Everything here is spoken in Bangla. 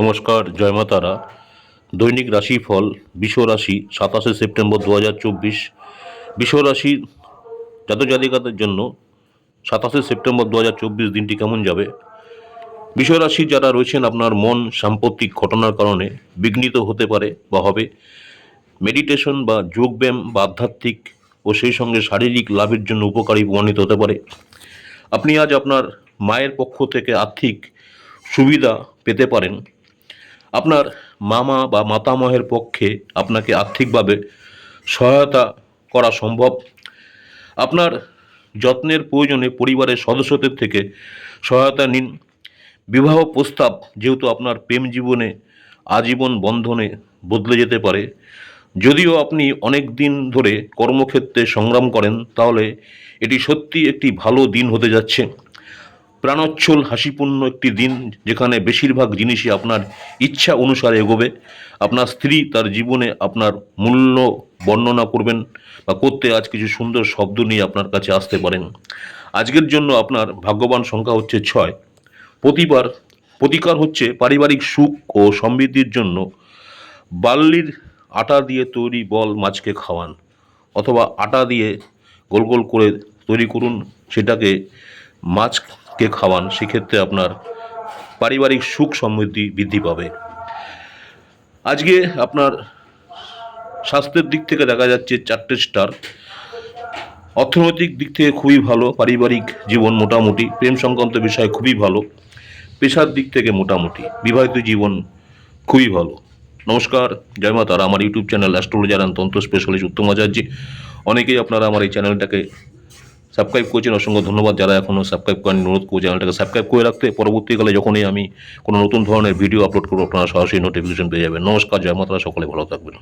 নমস্কার, জয় মা তারা। দৈনিক রাশিফল রাশি সাতাশে সেপ্টেম্বর দু হাজার চব্বিশ। রাশি জাতক জাতিকাদের জন্য সাতাশে সেপ্টেম্বর দু হাজার চব্বিশ দিনটি কেমন যাবে? রাশি যারা রয়েছেন, আপনার মন সাম্প্রতিক ঘটনার কারণে বিঘ্নিত হতে পারে বা হবে। মেডিটেশন বা যোগব্যায়াম বা আধ্যাত্মিক ও সেই সঙ্গে শারীরিক লাভের জন্য উপকারী প্রমাণিত হতে পারে। আপনি আজ আপনার মায়ের পক্ষ থেকে আর্থিক সুবিধা পেতে পারেন। আপনার মামা বা মাতামহের পক্ষে আপনাকে আর্থিকভাবে সহায়তা করা সম্ভব। আপনার যত্নের প্রয়োজনে পরিবারের সদস্যদের থেকে সহায়তা নিন। বিবাহ প্রস্তাব যেহেতু আপনার প্রেম জীবনে আজীবন বন্ধনে বদলে যেতে পারে। যদিও আপনি অনেক দিন ধরে কর্মক্ষেত্রে সংগ্রাম করেন, তাহলে এটি সত্যি একটি ভালো দিন হতে যাচ্ছে। প্রাণোচ্ছল, হাসিপূর্ণ একটি দিন যেখানে বেশিরভাগ জিনিসই আপনার ইচ্ছা অনুসারে এগোবে। আপনার স্ত্রী তার জীবনে আপনার মূল্য বর্ণনা করবেন বা করতে আজ কিছু সুন্দর শব্দ নিয়ে আপনার কাছে আসতে পারেন। আজকের জন্য আপনার ভাগ্যবান সংখ্যা হচ্ছে ছয়। প্রতিবার, প্রতিকার হচ্ছে পারিবারিক সুখ ও সমৃদ্ধির জন্য বার্লির আটা দিয়ে তৈরি বল মাছকে খাওয়ান অথবা আটা দিয়ে গোল গোল করে তৈরি করুন, সেটাকে মাছকে খাওয়ান, সেক্ষেত্রে আপনার পারিবারিক সুখ সমৃদ্ধি বৃদ্ধি পাবে। আজকে আপনার স্বাস্থ্যের দিক থেকে দেখা যাচ্ছে চারটে স্টার। অর্থনৈতিক দিক থেকে খুবই ভালো, পারিবারিক জীবন মোটামুটি, প্রেম সংক্রান্ত বিষয় খুবই ভালো, পেশার দিক থেকে মোটামুটি, বিবাহিত জীবন খুবই ভালো। নমস্কার, জয় মা তারা আমার YouTube channel astrologer and tantra specialist Uttam Acharya. অনেকেই আপনারা আমার এই চ্যানেলটাকে সাবস্ক্রাইব করেছেন, অসংখ্য ধন্যবাদ যারা এখনও সাবস্ক্রাইব করেন অনুরোধ করব চ্যানেলটাকে সাবস্ক্রাইব করে রাখতে। পরবর্তীকালে যখনই আমি কোনো নতুন ধরনের ভিডিও আপলোড করব, আপনারা সরাসরি নোটিফিকেশন পেয়ে যাবেন। নমস্কার, জয় মাতারা, সকলে ভালো থাকবেন।